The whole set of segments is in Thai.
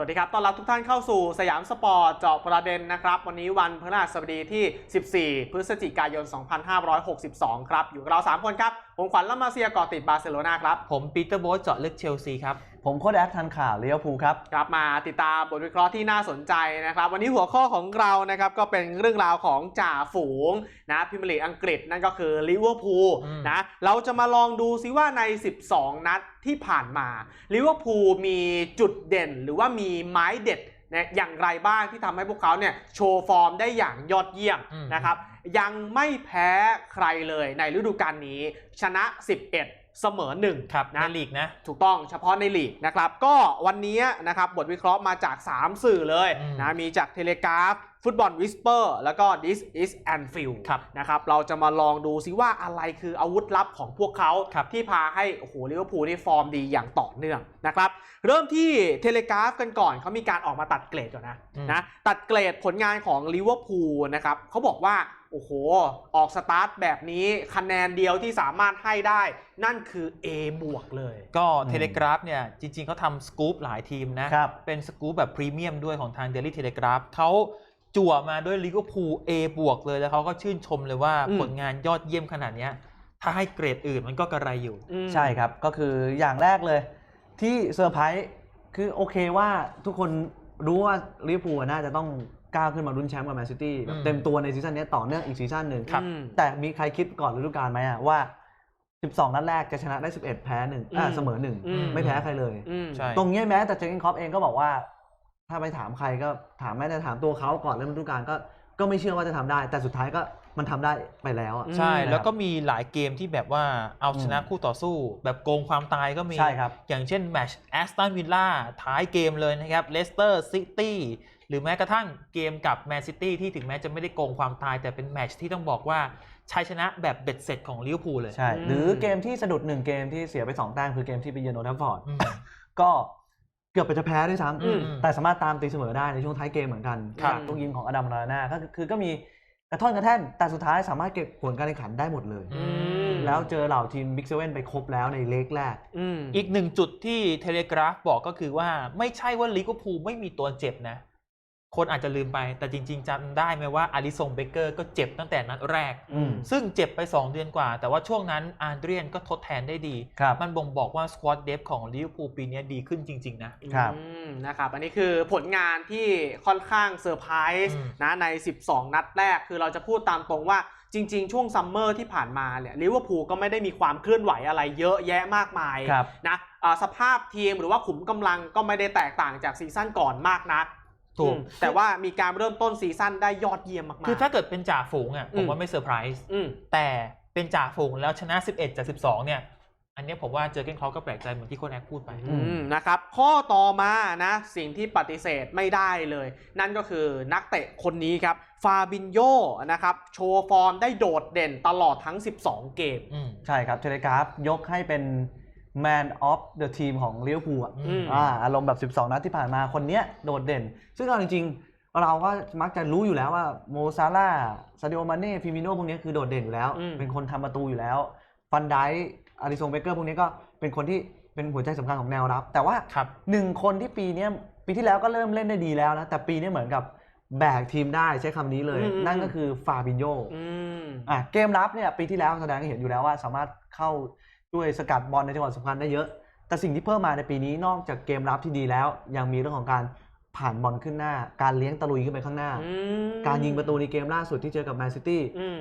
สวัสดีครับ ต้อนรับทุกท่านเข้าสู่สยามสปอร์ตเจาะประเด็นนะครับ วันนี้วันพฤหัสบดีที่ 14 พฤศจิกายน 2562 ครับ อยู่กับเรา 3 คนครับ ผมขวัญละมาเซียก่อติดบาร์เซโลนาครับ ผมปีเตอร์โบ๊ทเจาะลึกเชลซีครับ ผมโค้ดแอดทันข่าวเลี้ยวภูลครับครับมาติดตามบทวิเคราะห์ที่น่าสนใจนะครับ วันนี้หัวข้อของเรานะครับก็เป็นเรื่องราวของจ่าฝูงนะพิมยร์ลีกอังกฤษนั่นก็คือลิเวอร์พูลอืมนะเราจะมาลองดูซิว่าใน 12 นัดที่ผ่านมาลิเวอร์พูลมีจุดเด่นหรือว่ามีไม้เด็ดนะอย่างไรบ้างที่ทำให้พวกเขาเนี่ยโชว์ฟอร์มได้อย่างยอดเยี่ยมอืมนะครับ ยังไม่แพ้ใครเลยในฤดูกาลนี้ ชนะ 11 เสมอ1ครับในนะลีกนะ ถูกต้องเฉพาะในลีกนะครับ ก็วันนี้นะครับบทวิเคราะห์มาจาก 3 สื่อเลยอืมนะมีจากเทเลกราฟ ฟุตบอลวิสเปอร์แล้วก็ This is Anfield ครับนะครับเราจะมาลองดูซิว่าอะไรคืออาวุธลับของพวกเขาครับที่พาให้ โอ้โหลิเวอร์พูลนี่ฟอร์มดีอย่างต่อเนื่องนะครับ เริ่มที่เทเลกราฟกันก่อนเขามีการออกมาตัดเกรดก่อนนะอืมนะตัดเกรดผลงานของลิเวอร์พูลนะครับเขาบอกว่า โอ้โห ออกสตาร์ทแบบนี้คะแนนเดียวที่สามารถให้ได้ นั่นคือ A บวกเลย ก็อืมเทเลกราฟเนี่ยจริงๆเขาทำสกู๊ปหลายทีมนะครับเป็นสกู๊ปแบบพรีเมียมด้วยของทางเดลี่เทเลกราฟเขา จั่วมาด้วยลิเวอร์พูล A บวกเลยแล้วเขาก็ชื่นชมเลยว่าอืมผลงานยอดเยี่ยมขนาดเนี้ย ถ้าให้เกรดอื่นมันก็กระไรอยู่อืมใช่ครับก็คืออย่างแรกเลย ที่เซอร์ไพรส์คือโอเคว่าทุกคนรู้ว่าลิเวอร์พูลน่าจะต้องก้าวขึ้นมาลุ้นแชมป์กับแมนซิตี้อืมเต็มตัวในซีซั่นนี้ต่อเนื่องอีกซีซั่นหนึ่งครับอืมแต่มีใครคิดก่อนฤดูกาลไหมอะว่า 12 นัดแรกจะชนะได้ 11 แพ้หนึ่งอ่าอืมเสมอหนึ่งอืมไม่แพ้ใครเลยอืมใช่ตรงเนี้ยแม้แต่เจอร์เกนคล็อปเองก็บอกว่า ถ้าไปถามใครก็ถามแม้แต่ถามตัวเขาก่อนเริ่มฤดูกาลก็ก็ไม่เชื่อว่าจะทำได้ แต่สุดท้ายก็มันทำได้ไปแล้วอะอืมใช่นะครับแล้วก็มีหลายเกมที่แบบว่าเอาชนะคู่ต่อสู้ แบบโกงความตายก็มี ใช่ครับ อย่างเช่นแมตช์แอสตันวิลล่าท้ายเกมเลยนะครับเลสเตอร์ซิตี้หรือแม้กระทั่งเกมกับแมนซิตี้ที่ถึงแม้จะไม่ได้โกงความตาย แต่เป็นแมตช์ที่ต้องบอกว่าชัยชนะแบบเบ็ดเสร็จของลิเวอร์พูลเลยใช่ อืม หรือเกมที่สะดุดหนึ่งเกมที่เสียไปสองแต้มคือเกมที่ไปเยือนโอลด์แทัฟฟอร์ด อืม ก็ เกือบไปจะแพ้ด้วยซ้อืมำแต่สามารถตามตีเสมอได้ในช่วงท้ายเกมเหมือนกันครับจากลูกยิงของอดัมลาน่าก็คือคือก็มีกระท่อนกระแท่นแต่สุดท้ายสามารถเก็บผลการแข่งขันได้หมดเลย อืม แล้วเจอเหล่าทีมบิ๊กเซเว่นไปครบแล้วในเล็กแรก อืมอีกหนึ่งจุดที่เทเลกราฟบอกก็คือว่าไม่ใช่ว่าลิเวอร์พูลไม่มีตัวเจ็บนะ คนอาจจะลืมไป แต่จริง ๆจำได้ไหมว่าอาริซงเบเกอร์ก็เจ็บตั้งแต่นัดแรกอืมซึ่งเจ็บไป 2 เดือนกว่า แต่ว่าช่วงนั้นอาร์เดรียนก็ทดแทนได้ดีครับมันบ่งบอกว่าสควอตเดฟของลิเวอร์พูลปีนี้ดีขึ้นจริง ๆ นะครับอืมนะครับอันนี้คือผลงานที่ค่อนข้างเซอร์ไพรส์อืมนะใน 12 นัดแรกคือเราจะพูดตามตรงว่าจริง ๆ ช่วงซัมเมอร์ที่ผ่านมาเนี่ยลิเวอร์พูลก็ไม่ได้มีความเคลื่อนไหวอะไรเยอะแยะมากมายครับนะอ่าสภาพทีมหรือว่าขุมกำลังก็ไม่ได้แตกต่างจากซีซั่นก่อนมากนัก ถูกอืมแต่ว่ามีการเริ่มต้นซีซั่นได้ยอดเยี่ยมมากๆ คือถ้าเกิดเป็นจ่าฝูงอะผอืมมว่าไม่เซอร์ไพรส์อืมแต่เป็นจ่าฝูงแล้วชนะ 11 จาก 12 เนี่ย อันเนี้ยผมว่าเจอเกนคลอปก็แปลกใจเหมือนที่โคนแอคพูดไปอืมนะครับ ข้อต่อมานะ สิ่งที่ปฏิเสธไม่ได้เลย นั่นก็คือนักเตะคนนี้ครับ ฟาบินโยนะครับ โชว์ฟอร์มได้โดดเด่นตลอดทั้ง 12 เกมอืมใช่ครับเทเลกราฟยกให้เป็น Man of the Team ของลิเวอร์พูลอะอืม อ่าอารมณ์แบบ 12 นัดที่ผ่านมาคนเนี้ยโดดเด่น ซึ่งเอาจริงๆ เราก็มักจะรู้อยู่แล้วว่าโมซาร่าซาดิโอมาเน่ฟิมิโนพวกนี้คือโดดเด่นอยู่แล้ว อืม เป็นคนทำประตูอยู่แล้ว ฟันไดอาริซงเบเกอร์พวกนี้ก็เป็นคนที่เป็นหัวใจสำคัญของแนวรับ แต่ว่า ครับ หนึ่งคนที่ปีเนี้ยปีที่แล้วก็เริ่มเล่นได้ดีแล้วนะ แต่ปีนี้เหมือนกับแบกทีมได้ใช้คำนี้เลยอืม นั่นก็คือฟาบินโยอืม อะเกมรับเนี่ยปีที่แล้วแสดงให้เห็นอยู่แล้วว่าสามารถเข้า ด้วยสกัดบอลในจังหวะสำคัญได้เยอะ แต่สิ่งที่เพิ่มมาในปีนี้นอกจากเกมรับที่ดีแล้ว ยังมีเรื่องของการผ่านบอลขึ้นหน้า การเลี้ยงตะลุยขึ้นไปข้างหน้าอืมการยิงประตูในเกมล่าสุดที่เจอกับแมนซิตี้อืม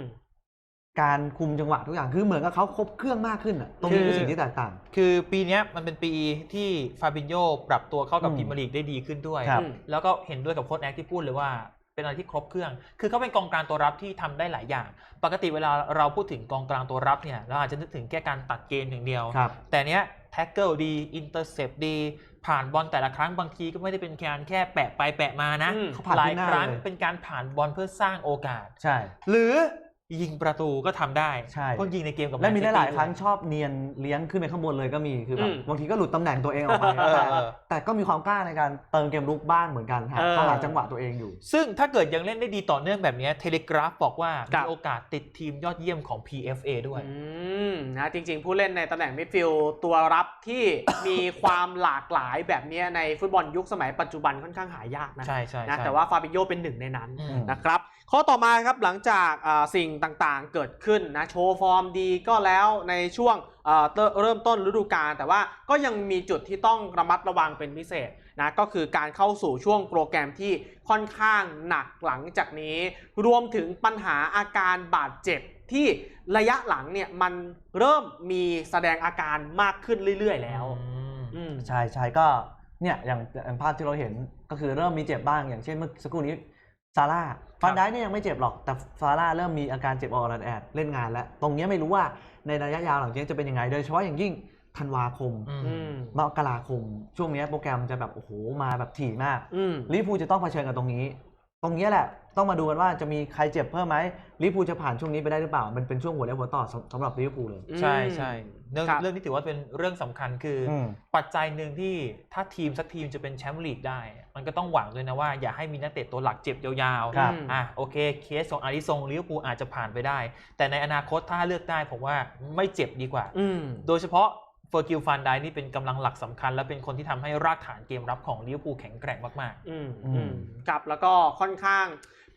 การคุมจังหวะทุกอย่างคือเหมือนกับเขาครบเครื่องมากขึ้นอะตรงนี้คือคือสิ่งที่แตกต่าง คือปีเนี้ยมันเป็นปีที่ฟาบินโยปรับตัวเข้ากับอืมพรีเมียร์ลีกได้ดีขึ้นด้วยครับแล้วก็เห็นด้วยกับโค้ชแอคที่พูดเลยว่า เป็นอะไรที่ครบเครื่อง คือเขาเป็นกองกลางตัวรับที่ทำได้หลายอย่าง ปกติเวลาเราพูดถึงกองกลางตัวรับเนี่ยเราอาจจะนึกถึงแค่การตัดเกมอย่างเดียวครับแต่เนี้ยแท็กเกิลดีอินเตอร์เซปดีผ่านบอลแต่ละครั้งบางทีก็ไม่ได้เป็นการแค่แปะไปแปะมานะอืมเขาผ่านหลายขึ้นหน้าครั้งเลยเป็นการผ่านบอลเพื่อสร้างโอกาสใช่ หรือ ยิงประตูก็ทำได้ใช่เพราะยิงในเกมกับและมีแนซิตี้หลายๆครั้งชอบเนียนเลี้ยงขึ้นไปข้างบนเลยก็มีคือแบอืบมบางทีก็หลุดตำแหน่งตัวเองออกไปเออแต่เออแต่ก็มีความกล้าในการเติมเกมลุกบ้างเหมือนกันหาเออเข้าหาจังหวะตัวเองอยู่ ซึ่งถ้าเกิดยังเล่นได้ดีต่อเนื่องแบบนี้เทเลกราฟบอกว่าครัมีบโอกาสติดทีมยอดเยี่ยมของ PFA ด้วยอืมนะจริง ๆ ผู้เล่นในตำแหน่งมิดฟิลด์ตัวรับที่มีความหลากหลายแบบเนี้ยในฟุตบอลยุคสมัยปัจจุบันค่อนข้างหายากนะใช่ใช่นะใช่แต่ว่าฟาบิโยเป็นหนึ่งในนั้นอืมนะครับ ข้อต่อมาครับหลังจากอ่าสิ่งต่างๆ เกิดขึ้นนะโชว์ฟอร์มดีก็แล้วในช่วงอ่าเตเริ่มต้นฤดูกาลแต่ว่าก็ยังมีจุดที่ต้องระมัดระวังเป็นพิเศษนะก็คือการเข้าสู่ช่วงโปรแกรมที่ค่อนข้างหนักหลังจากนี้ รวมถึงปัญหาอาการบาดเจ็บที่ระยะหลังเนี่ยมันเริ่มมีแสดงอาการมากขึ้นเรื่อย ๆ แล้วอืมอืมใช่ใช่ก็เนี่ยอย่างอย่างภาพที่เราเห็นก็คือเริ่มมีเจ็บบ้างอย่างเช่นเมื่อสักครู่นี้ ซาร่าฟันได้เนี่ยยังไม่เจ็บหรอก แต่ซาร่าเริ่มมีอาการเจ็บออดแอดเล่นงานแล้ว ตรงเนี้ยไม่รู้ว่าในระยะยาวหลังจากนี้จะเป็นยังไง โดยเฉพาะอย่างยิ่งธันวาคมอืมอืมมกราคม ช่วงเนี้ยโปรแกรมจะแบบโอ้โหมาแบบถี่มากอืมลิเวอร์พูลจะต้องเผชิญกับตรงนี้ ตรงเนี้ยแหละ ต้องมาดูกันว่าจะมีใครเจ็บเพิ่มไหมลิเวอร์พูลจะผ่านช่วงนี้ไปได้หรือเปล่า มันเป็นช่วงหัวเลี้ยวหัวต่อสำสำหรับลิเวอร์พูลเลย ใช่ใช่เรื่องครับเรื่องนี้ถือว่าเป็นเรื่องสำคัญคือออืมปัจจัยหนึ่งที่ถ้าทีมสักทีมจะเป็นแชมป์ลีกได้ มันก็ต้องหวังด้วยนะว่าอย่าให้มีนักเตะตัวหลักเจ็บยาวๆครับอะโอเค เคสของอาริซงลิเวอร์พูลอาจจะผ่านไปได้ แต่ในอนาคตถ้าเลือกได้ผมว่าไม่เจ็บดีกว่า อืม โดยเฉพาะ เฟอร์กิลฟันไดนี่เป็นกำลังหลักสำคัญ และเป็นคนที่ทำให้รากฐานเกมรับของลิเวอร์พูลแข็งแกร่งมากอืมอืมอืมครับแล้วก็ค่อนข้าง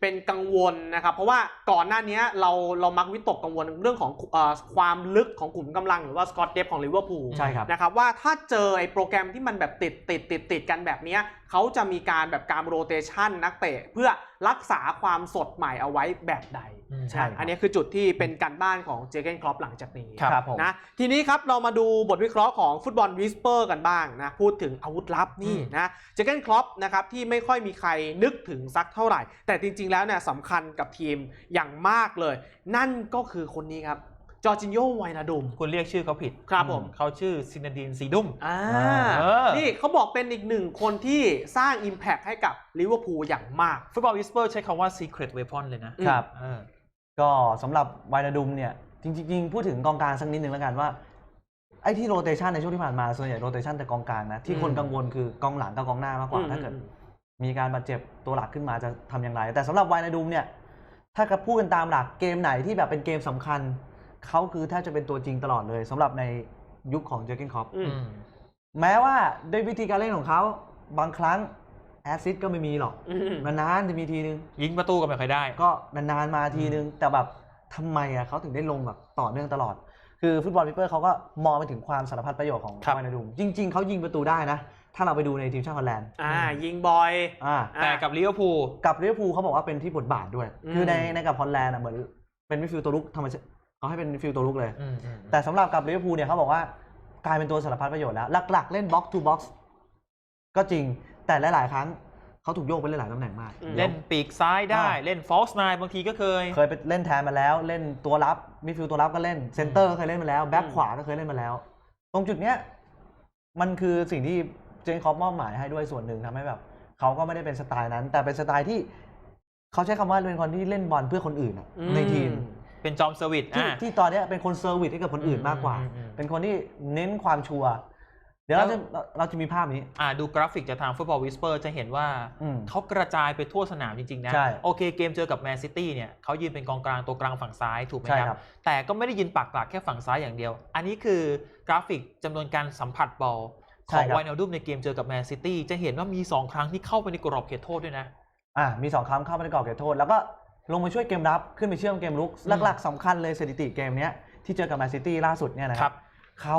เป็นกังวลนะครับ เพราะว่าก่อนหน้านี้เราเรามักวิตกกังวลเรื่องของเออความลึกของกลุ่มกำลังหรือว่าสกอตเดฟของลิเวอร์พูลใช่ครับ นะครับว่าถ้าเจอไอ้โปรแกรมที่มันแบบติดติดติดติดกันแบบเนี้ย เขาจะมีการแบบการโรเตชันนักเตะเพื่อรักษาความสดใหม่เอาไว้แบบใดอืมใช่นะอันนี้คือจุดที่เป็นการบ้านของเจเกนครอปหลังจากนี้ครับครับผมนะทีนี้ครับเรามาดูบทวิเคราะห์ของฟุตบอลวิสเปอร์กันบ้างนะพูดถึงอาวุธลับนี่อืมนะเจเกนครอปนะครับที่ไม่ค่อยมีใครนึกถึงสักเท่าไหร่ แต่จริง ๆ แล้วเนี่ยสำคัญกับทีมอย่างมากเลย นั่นก็คือคนนี้ครับ จอร์จินโยไวนาดุมๆคุณเรียกชื่อเขาผิดครับผม เขาชื่อซินาดีนซีดุมอ่าเออนี่เขาบอกเป็นอีกหนึ่งคนที่สร้าง Impact ให้กับลิเวอร์พูลอย่างมาก ฟุตบอลวิสเปอร์ใช้คำว่า secret weapon เลยนะอืมครับเออก็สำหรับไวนาดุมเนี่ย จริง ๆ พูดถึงกองกลางสักนิดนึงแล้วกันว่า ไอ้ที่โรเตชันในช่วงที่ผ่านมา ส่วนใหญ่โรเตชันแต่กองกลางนะ ที่คนอืมกังวลคือกองหลังกับกองหน้ามากกว่าอืมถ้าเกิดอืมมีการบาดเจ็บตัวหลักขึ้นมาจะทำอย่างไร แต่สำหรับไวนาดุมเนี่ยถ้ากับพูดกันตามหลักเกมไหนที่แบบเป็นเกมสำคัญ เขาคือแทบจะเป็นตัวจริงตลอดเลยสำหรับในยุคของเจอร์เกนคอปอืมอืม แม้ว่าด้วยวิธีการเล่นของเขาบางครั้งแอสซิสต์ก็ไม่มีหรอกอืม นานๆจะมีทีนึง ยิงประตูก็ไม่ค่อยได้ ก็นานๆมาทีนึง แต่แบบทำไมอะเขาถึงได้ลงแบบต่อเนื่องตลอด คือฟุตบอลพิเปอร์เขาก็มองไปถึงความสารพัดประโยชน์ของครับ วานาดุมจริง ๆเขายิงประตูได้นะ ถ้าเราไปดูในทีมชาติฮอลแลนด์อ่า ยิงบอย อ่าแต่กับลิเวอร์พูล กับลิเวอร์พูลเขาบอกว่าเป็นที่บทบาทด้วย อืม คือในในกับฮอลแลนด์อะเหมือนเป็นมิดฟิลด์ตัวลุกธรรมชาติ เขาให้เป็นมิดฟิลด์ตัวลุกเลยอืมอืมแต่สำหรับกับลิเวอร์พูลเนี่ยเขาบอกว่ากลายเป็นตัวสารพัดประโยชน์แล้ว หลัก ๆ เล่นบ็อกซ์ทูบ็อกซ์ก็จริงแต่หลาย ๆ ครั้งเขาถูกโยกไปเล่นหลายตำแหน่งมากอืมเล่นปีกซ้ายได้อ่าเล่นฟอลส์ไนบางทีก็เคย เคยไปเล่นแทนมาแล้ว เล่นตัวรับมิดฟิลด์ตัวรับก็เล่นเซนเตอร์ก็เคยเล่นมาแล้วแบ็คอืมขวาก็เคยเล่นมาแล้ว ตรงจุดเนี้ยมันคือสิ่งที่เจนคอปมอบหมายให้ด้วยส่วนหนึ่งทำให้แบบเขาก็ไม่ได้เป็นสไตล์นั้น แต่เป็นสไตล์ที่เขาใช้คำว่าเป็นคนที่เล่นบอลเพื่อคนอื่นอะอืมในทีม เป็นจอมเซอร์วิสที่อะ ที่ตอนเนี้ยเป็นคนเซอร์วิสให้กับคนอื่นมากกว่า อืมอืมอืม เป็นคนที่เน้นความชัวร์เดี๋ยวเราจะเราเราจะมีภาพนี้ อ่าดูกราฟิกจากทางฟุตบอลวิสเปอร์จะเห็นว่าอืมเขากระจายไปทั่วสนามจริง ๆ นะ ใช่ โอเคเกมเจอกับแมนซิตี้เนี่ยเขายืนเป็นกองกลางตัวกลางฝั่งซ้ายถูกไหมใช่คครัรับ บ แต่ก็ไม่ได้ยืนปักหลักแค่ฝั่งซ้ายอย่างเดียว อันนี้คือกราฟิกจำนวนการสัมผัสบอลขใช่องครับ ไวนาดุมในเกมเจอกับแมนซิตี้จะเห็นว่ามี 2 ครั้งที่เข้าไปในกรอบเขตโทษด้วยนะ อะมีสองครั้งเข้าไปในกรอบเขตโทษ แล้วก็ ลงมาช่วยเกมรับขึ้นไปเชื่อมเกมลุกอืมหลัก ๆสำคัญเลยสถิติเกมเนี้ยที่เจอกับแมนซิตี้ล่าสุดเนี่ยนะคครัรับบเขา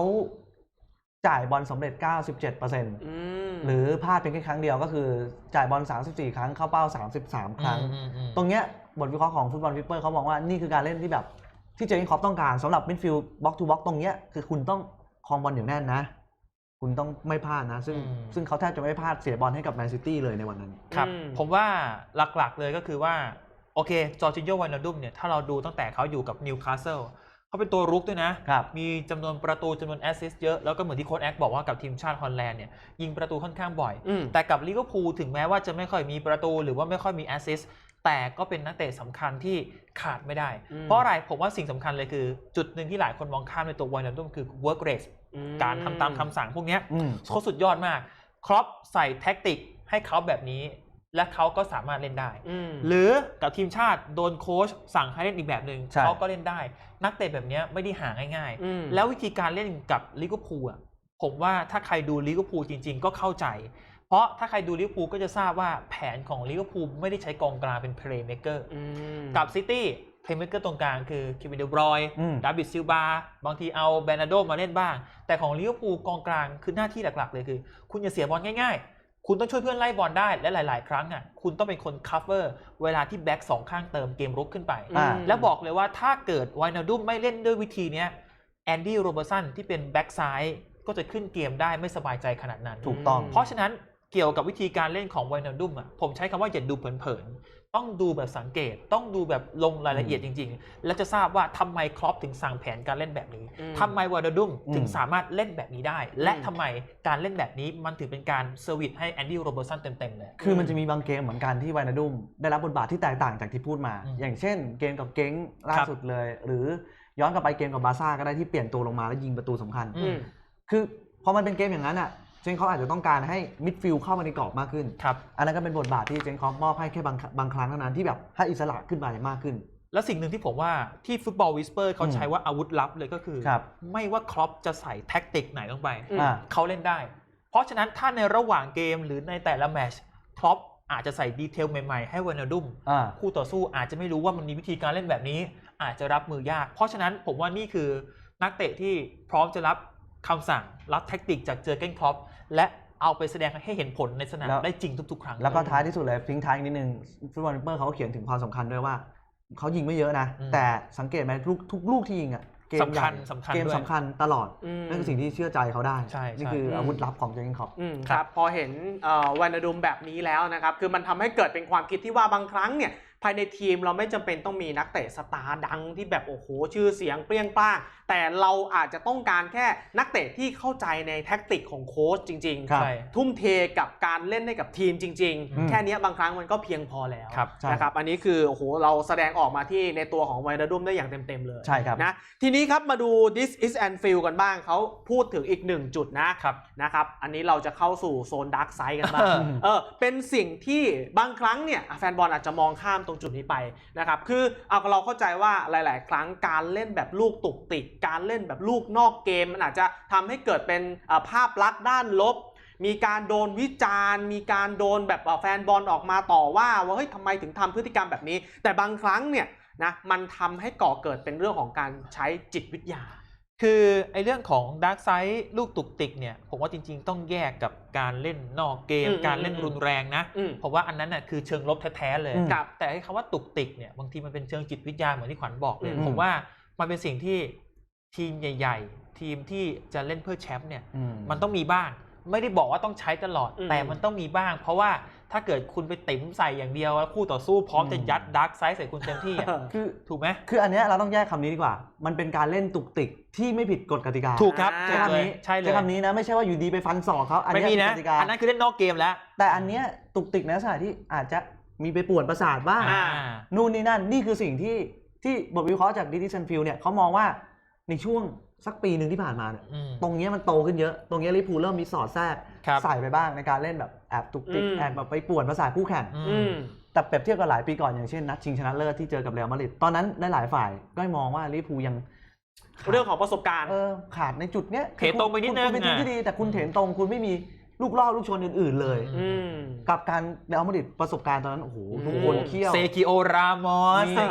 จ่ายบอลสำเร็จ 97%อืมหรือพลาดเพียงแค่ครั้งเดียวก็คือจ่ายบอล 34 ครั้งเข้าเป้า 33 ครั้งอืมอืมตรงเนี้ยบทวิเคราะห์ของฟุตบอลวิปเปอร์เขาบอกว่านี่คือการเล่นที่แบบที่เจอร์เกนคล็อปต้องการสำหรับมิดฟิลด์บ็อกทูบ็อกตรงเนี้ยคือคุณต้องครองบอลอย่างแน่นนะ คุณต้องไม่พลาดนะ ซึ่งอืมซึ่งเขาแทบจะไม่พลาดเสียบอลให้กับแมนซิตี้เลยในวันนั้น ครับอืมผมว่าหลักๆเลยก็คือว่า โอเค จอร์จิโยไวนาดุมเนี่ย ถ้าเราดูตั้งแต่เขาอยู่กับนิวคาสเซิลเขาเป็นตัวรุกด้วยนะครับมีจำนวนประตูจำนวนแอสซิสต์เยอะ แล้วก็เหมือนที่โค้ชแอคบอกว่ากับทีมชาติฮอลแลนด์เนี่ย ยิงประตูค่อนข้างบ่อยอืมแต่กับลิเวอร์พูลถึงแม้ว่าจะไม่ค่อยมีประตูหรือว่าไม่ค่อยมีแอสซิสต์แต่ก็เป็นนักเตะสำคัญที่ขาดไม่ได้อืมเพราะอะไรผมว่าสิ่งสำคัญเลยคือ จุดหนึ่งที่หลายคนมองข้ามในตัววอยนันดุมคือ work rate อืมการทำตามคำสั่งพวกเนี้ยอืมเขาสุดยอดมากครอปใส่แท็กติกให้เขาแบบนี้ และเขาก็สามารถเล่นได้อืมหรือกับทีมชาติโดนโค้ชสั่งให้เล่นอีกแบบหนึ่งใช่เขาก็เล่นได้ นักเตะแบบเนี้ยไม่ได้หาง่ายอืมๆแล้ววิธีการเล่นกับลิเวอร์พูลอะผมว่าถ้าใครดูลิเวอร์พูลจริง ๆ ก็เข้าใจ เพราะถ้าใครดูลิเวอร์พูลก็จะทราบว่าแผนของลิเวอร์พูลไม่ได้ใช้กองกลางเป็นเพลย์เม k เกอร์อืมกับซิตี้เพลย์เม k เกอร์ตรงกลางคือคิวินเดบรอยอืมดาบิดซิลบาบางทีเอาแบรนาโดมาเล่นบ้าง แต่ของลิเวอร์พูลกองกลางคือหน้าที่หลักๆ เลยคือ คุณอย่าเสียบอลง่ายๆ คุณต้องช่วยเพื่อนไล่บอลได้และหลาย ๆ ครั้งอะคุณต้องเป็นคนคัฟเวอร์เวลาที่แบ็กสองข้างเติมเกมรุกขึ้นไป อ่า แล้วบอกเลยว่าถ้าเกิดไวนาดุมไม่เล่นด้วยวิธีเนี้ยแอนดี้โรเบอร์สันที่เป็นแบ็กซ้ายก็จะขึ้นเกมได้ไม่สบายใจขนาดนั้น ถูกต้อง เพราะฉะนั้นเกี่ยวกับวิธีการเล่นของไวนาดุมอะผมใช้คำว่าอย่าดูเผิน ๆ ต้องดูแบบสังเกต ต้องดูแบบลงรายละเอียดจริง ๆ แล้วจะทราบว่าทำไมครอปถึงสั่งแผนการเล่นแบบนี้อืมทำไมวานาดุมอืมถึงสามารถเล่นแบบนี้ได้ และอืมทำไมการเล่นแบบนี้มันถึงเป็นการเซอร์วิสให้แอนดี้โรเบอร์สันเต็มๆเลย คือมันจะมีบางเกมเหมือนกันที่ไวนาดุมได้รับบทบาทที่แตกต่างจากที่พูดมาอืมอย่างเช่น เกมกับเก้งล่าครับสุดเลย หรือย้อนกลับไปเกมกับบาร์ซ่าก็ได้ที่เปลี่ยนตัวลงมาแล้วยิงประตูสำคัญอืมคือพอมันเป็นเกมอย่างนั้นอะ เจนเขาอาจจะต้องการให้มิดฟิลด์เข้ามาในกรอบมากขึ้น ครับ อันนั้นก็เป็นบทบาทที่เจนคอปมอบให้แค่บางบางครั้งเท่านั้นที่แบบให้อิสระขึ้นไปมากขึ้น แล้วสิ่งหนึ่งที่ผมว่าที่ฟุตบอลวิสเปอร์เขาอืมใช้ว่าอาวุธลับเลยก็คือ ครับไม่ว่าครอปจะใส่แท็กติกไหนลงไป อืม อ่า เขาเล่นได้ เพราะฉะนั้นถ้าในระหว่างเกมหรือในแต่ละแมตชครอปอาจจะใส่ดีเทลใหม่ๆ ให้วานาดุม อ่า คู่ต่อสู้อาจจะไม่รู้ว่ามันมีวิธีการเล่นแบบนี้ อาจจะรับมือยาก เพราะฉะนั้นผมว่านี่คือนักเตะที่พร้อมจะรับคำสั่งรับแท็กติกจากเจอร์เกนครอป และเอาไปแสดงให้เห็นผลในสนามแล้ว ได้จริงทุก ๆ ครั้งแล้วก็ท้ายที่สุดเลยทิ้งท้ายนิดนึงฟุตบอลเปอร์เขาก็เขียนถึงความสำคัญด้วยว่า เขายิงไม่เยอะนะ อืมแต่สังเกตไหมทุกทุกลูกที่ยิงอะเกมสำคัญใหญ่สำคัญเกมด้วย สำคัญตลอดอืมนั่นคือสิ่งที่เชื่อใจเขาได้ ใช่ใช่ นี่คืออืมอาวุธลับของเจอร์เกนคอป อืมคครัรับบพอเห็นเอ่อวานาดุมแบบนี้แล้วนะครับ คือมันทำให้เกิดเป็นความคิดที่ว่าบางครั้งเนี่ย ภายในทีมเราไม่จำเป็นต้องมีนักเตะสตาร์ดังที่แบบโอ้โหชื่อเสียงเปรี้ยงปร้างแต่เราอาจจะต้องการแค่นักเตะที่เข้าใจในแท็กติกของโค้ชจริงครับใช่ทุ่มเทกับการเล่นให้กับทีมจริงอืมๆแค่เนี้ยบางครั้งมันก็เพียงพอแล้วครับใช่นะครับอันนี้คือโอ้โหเราแสดงออกมาที่ในตัวของไวนาดุมได้อย่างเต็มๆเลยใช่ครับนะทีนี้ครับมาดู this is Anfield กันบ้างเขาพูดถึงอีกหนึ่งจุดนะครับนะครับอันนี้เราจะเข้าสู่โซนด a r k กไซด์กันบ้างเออเออเป็นสิ่งที่บางครั้งเนี่ยอะแฟนบอลอาจจะมองข้ามตรงจุดนี้ไปนะครับคือเอาเราเข้าใจว่าหลาย ๆ ครั้งการเล่นแบบลูกตุกติก การเล่นแบบลูกนอกเกมมันอาจจะทำให้เกิดเป็นภาพลักษณ์ด้านลบมีการโดนวิจารณ์ มีการโดนแบบแฟนบอลออกมาต่อว่าว่าเฮ้ยทำไมถึงทำพฤติกรรมแบบนี้ แต่บางครั้งเนี่ยนะมันทำให้ก่อเกิดเป็นเรื่องของการใช้จิตวิทยา คือไอ้เรื่องของดาร์กไซด์ลูกตุกติกเนี่ยผมว่าจริง ๆ ต้องแยกกับการเล่นนอกเกมอืมการเล่นอืมรุนแรงนะอืมเพราะว่าอันนั้นน่ะคือเชิงลบแท้ๆเลยอืมครับแต่ไอ้คำว่าตุกติกเนี่ยบางทีมันเป็นเชิงจิตวิทยาเหมือนที่ขวัญบอกเลยอืมผมว่ามันเป็นสิ่งที่ทีมใหญ่ ๆ ทีมที่จะเล่นเพื่อแชมป์เนี่ยอืมมันต้องมีบ้างไม่ได้บอกว่าต้องใช้ตลอดอืมแต่มันต้องมีบ้าง เพราะว่า ถ้าเกิดคุณไปติ๋มใส่อย่างเดียวแล้วคู่ต่อสู้พร้อมอืมจะยัดดาร์กไซด์ใส่คุณเต็มที่อะคือถูกไหมคืออันเนี้ยเราต้องแยกคำนี้ดีกว่า มันเป็นการเล่นตุกติกที่ไม่ผิดกฎกติกาถูกครับอ่าใช้คำนี้ใช่เลยใช้คำนี้นะไม่ใช่ว่าอยู่ดีไปฟันศอกเขาอันไม่เนี้ยมีผิดนะกติกาอันนั้นคือเล่นนอกเกมแล้ว แต่อันเนี้ยตุกติกในลักษณะที่อาจจะมีไปป่วนประสาทบ้างอ่านู่นนี่นั่นนี่คือสิ่งที่ที่บทวิเคราะห์จากดิจิทัลฟิลเนี่ยเขามองว่า ในช่วงสักปีหนึ่งที่ผ่านมาเนี่ยอืมตรงเนี้ยมันโตขึ้นเยอะ ตรงเนี้ยลิเวอร์พูลเริ่มมีสอดแทรกครับใส่ไปบ้างในการเล่นแบบแอบตุกติกอืมแอบแบบไปป่วนประสาทคู่แข่งอือืมแต่เปรียบเทียบกับหลายปีก่อนอย่างเช่นนัดชิงชนะเลิศที่เจอกับเรอัลมาดริดตอนนั้นหลายๆฝ่ายก็มองว่าลิเวอร์พูลยังเรื่องของประสบการณ์เออขาดในจุดเนี้ยเถตรงไปนิดนึงคุณเป็นทีมอะที่ดีแต่คุณเถนตรงคุณไม่มี ลูกล่อลูกชนอื่น ๆ เลย อืม กับการเรอัลมาดริดประสบการณ์ตอนนั้นโอ้โหทุกคนอืมเคี่ยว เซกิโอรามอสมี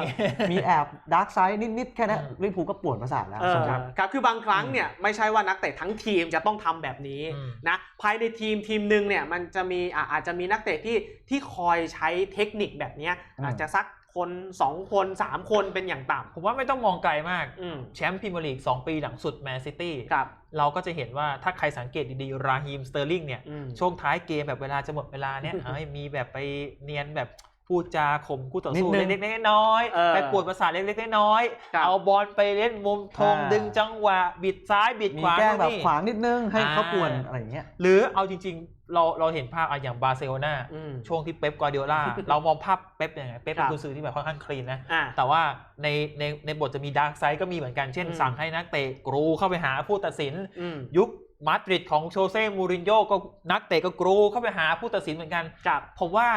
มีแอบดาร์กไซด์นิด ๆ แค่นั้นอืมลิเวอร์พูลก็ปวดประสาทแล้วเออสมครับ ครับคือบางครั้งเนี่ยไม่ใช่ว่านักเตะทั้งทีมจะต้องทำแบบนี้อืม นะภายในทีมทีมหนึ่งเนี่ยมันจะมีอะอาจจะมีนักเตะที่ที่คอยใช้เทคนิคแบบเนี้ยอืม อาจจะสัก คนสองคนสามคนเป็นอย่างต่ผมว่าไม่ต้องมองไกลมากำอืมแชมป์พรีเมียร์ลีก2ปีหลังสุดแมนซิตี้ครับเราก็จะเห็นว่าถ้าใครสังเกตดีๆ ราฮีมสเตอร์ลิงเนี่ยอืมช่วงท้ายเกมแบบเวลาจะหมดเวลาเนี่ยเอ้ยมีแบบไปเนียนแบบพูดจาข่มคู่ต่อสู้นิดนึงเล็กๆน้อยเออๆไปปวดประสาทเล็กๆน้อยครับๆเอาบอลไปเล่นมุมธงอ่าดึงจังหวะ บิดซ้ายบิดมีขวาแกล้งแบบนี่ขวางนิดนึงให้เขาอ่าป่วนอะไรอย่างเงี้ยหรือเอาจริง เราเราเห็นภาพอะอย่างบาร์เซโลนาอืมช่วงที่เป๊ปกวาร์ดิโอลาเรามองภาพเป๊ปยังไงเป๊ปครัเป็นบกุนซือที่แบบค่อนข้างคลีนนะอ่าแต่ว่าในในในบทจะมีดาร์กไซด์ก็มีเหมือนกันเช่นอืมสั่งให้นักเตะกรูเข้าไปหาผู้ตัดสินอืมยุคมาดริดของโชเซ่มูรินโญ่ก็นักเตะก็กรูเข้าไปหาผู้ตัดสินเหมือนกันกับผมว่า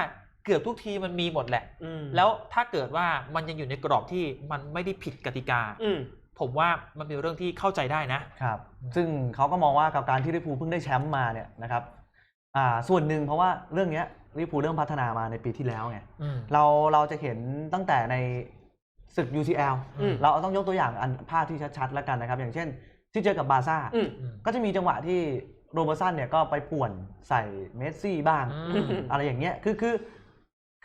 เกือบทุกทีมันมีหมดแหละอืมแล้วถ้าเกิดว่ามันยังอยู่ในกรอบที่มันไม่ได้ผิดกติกาอืมผมว่ามันเป็นเรื่องที่เข้าใจได้นะครับ ซึ่งเขาก็มองว่ากับการที่ลิเวอร์พูลเพิ่งได้แชมป์มาเนี่ยนะครับ อ่าส่วนหนึ่งเพราะว่าเรื่องเนี้ยลิเวอร์พูลเริ่มพัฒนามาในปีที่แล้วไงอืม เราเราจะเห็นตั้งแต่ในศึก UCL อืม เราเอาต้องยกตัวอย่างอันภาพที่ชัดๆแล้วกันนะครับ อย่างเช่น ที่เจอกับบาร์ซ่าอืม ก็จะมีจังหวะที่โรเบอร์ตสันเนี่ยก็ไปป่วนใส่เมสซี่บ้าง อืม อะไรอย่างเงี้ย คือคือ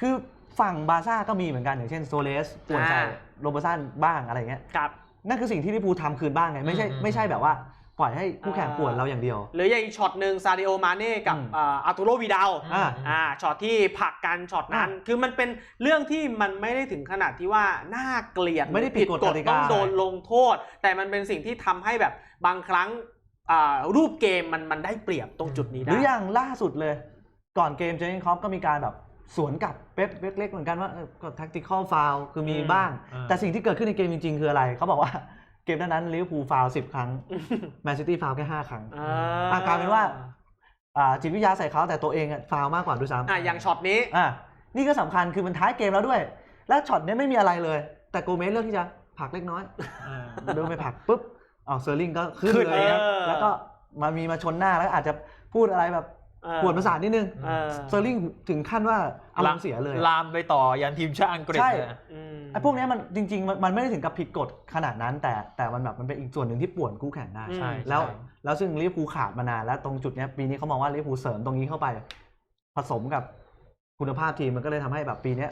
คือฝั่งบาร์ซ่าก็มีเหมือนกันอย่างเช่นโซเลสป่วนใส่อ่า โรเบอร์ตสันบ้างอะไรอย่างเงี้ยกับ นั่นคือสิ่งที่ลิเวอร์พูลทำคืนบ้างไงไม่ใช่อืม ไม่ใช่แบบว่า ปล่อยให้คู่แข่งป่วนเราอย่างเดียว หรืออย่างอีกช็อตหนึ่งซาดิโอมาเน่กับอืมอ่าอาร์ตูโรวีดาลอ่าอ่าช็อตที่ผลักกันช็อตนั้นอะคือมันเป็นเรื่องที่มันไม่ได้ถึงขนาดที่ว่าน่าเกลียดไม่ได้ผิดกฎกติกาต้องโดนลงโทษ แต่มันเป็นสิ่งที่ทำให้แบบบางครั้งอ่ารูปเกมมันมันได้เปรียบตรงจุดนี้หได้รืออย่างล่าสุดเลย ก่อนเกมเจนคอปก็มีการแบบสวนกลับเป๊ปเล็กๆเหมือนกันว่าเออก็ tactical foul คือมีอืมบ้างอ่าแต่สิ่งที่เกิดขึ้นในเกมจริงๆ คืออะไรเขาบอกว่าเก มนั้นลิเวอร์พูลฟาวสิบครั้งแมนซิตี้ฟาวแค่ห้าครั้งอ่อะกลายเป็นว่าอ่าจิตวิทยาใส่เขาแต่ตัวเองอะฟาวมากกว่าด้วยซ้ำอะอย่างช็อตนี้อะนี่ก็สำคัญคือมันท้ายเกมแล้วด้วย และช็อตเนี้ยไม่มีอะไรเลย แต่โกเมสเลือกที่จะผลักเล็กน้อยอ่าเดินไปผลักปุ๊บอ๋อเซอร์ลิงก็ขึ้นขึ้นเลยครับเออแล้วก็มามีมาชนหน้าแล้วอาจจะพูดอะไรแบบเออ ปวดประสาทนิดนึงเออเซอร์ลิงถึงขั้นว่าอารมณ์เสียเลย ลามไปต่อยันทีมชาติอังกฤษใช่เลยอืมไอ้พวกเนี้ยมันจริงๆมันมันไม่ได้ถึงกับผิดกฎขนาดนั้น แต่แต่มันแบบมันเป็นอีกส่วนหนึ่งที่ป่วนคู่แข่งได้อืมใช่แล้วใช่แล้วซึ่งลิเวอร์พูลขาดมานานแล้วตรงจุดเนี้ยปีนี้เขามองว่าลิเวอร์พูลเสริมตรงนี้เข้าไป ผสมกับคุณภาพทีมมันก็เลยทำให้แบบปีเนี้ย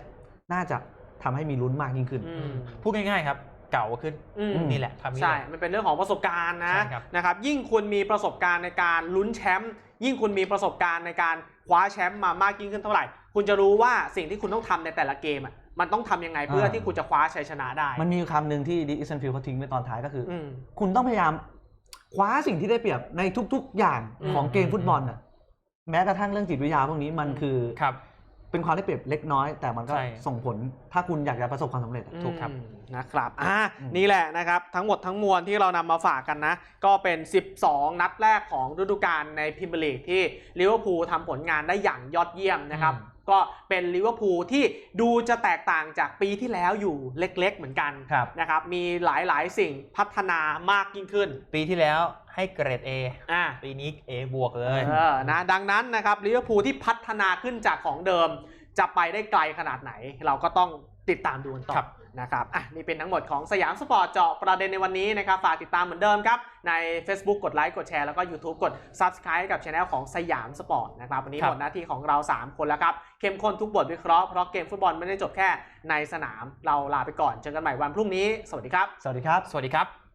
น่าจะทำให้มีลุ้นมากยิ่งขึ้นอืมพูดง่ายๆครับเก่าขึ้นอืมนี่แหละคำนี้ใช่แหละมันเป็นเรื่องของประสบการณ์นะใช่ครับนะครับ ยิ่งคุณมีประสบการณ์ในการลุ้นแชมป์ ยิ่งคุณมีประสบการณ์ในการคว้าแชมป์มามากยิ่งขึ้นเท่าไหร่ คุณจะรู้ว่าสิ่งที่คุณต้องทำในแต่ละเกมอะมันต้องทำยังไงเพื่ออ่าที่คุณจะคว้าชัยชนะได้ มันมีคำหนึ่งที่ดิอิสันฟิลเขาทิ้งไว้ตอนท้ายก็คือออืมคุณต้องพยายามคว้าสิ่งที่ได้เปรียบในทุก ๆ อย่างอืมของเกมฟุตบอลน่ะแม้กระทั่งเรื่องจิตวิทยาพวกนี้มันคือครับ เป็นความได้เปรียบเล็กน้อย แต่มันก็ใช่ ส่งผลถ้าคุณอยากจะประสบความสำเร็จอะ ถูกครับอืมนะครับอ่าอืม นี่แหละนะครับทั้งหมดทั้งมวลที่เรานำมาฝากกันนะ ก็เป็น 12 นัดแรกของฤดูกาลในพรีเมียร์ลีกที่ลิเวอร์พูลทำผลงานได้อย่างยอดเยี่ยมนะครับอืม ก็เป็นลิเวอร์พูลที่ดูจะแตกต่างจากปีที่แล้วอยู่เล็ก ๆ เหมือนกันครับนะครับมีหลายๆสิ่งพัฒนามากยิ่งขึ้น ปีที่แล้วให้เกรด A อ่าปีนี้ A บวกเลยเออนะดังนั้นนะครับลิเวอร์พูลที่พัฒนาขึ้นจากของเดิม จะไปได้ไกลขนาดไหน เราก็ต้องติดตามดูกันต่อครับ นะครับอะนี่เป็นทั้งหมดของสยามสปอร์ตเจาะประเด็นในวันนี้นะครับฝากติดตามเหมือนเดิมครับ ใน Facebook กดไลค์กดแชร์แล้วก็ YouTube กด Subscribe กับช anel ของสยามสปอร์ตนะครับวันนี้ครับหมดหน้าที่ของเรา 3 คนแล้วครับ เข้มข้นทุกบทวิเคราะห์เพราะเกมฟุตบอลไม่ได้จบแค่ในสนามเราลาไปก่อนเจอกันใหม่วันพรุ่งนี้ สวัสดีครับ สวัสดีครับสวัสดีครับ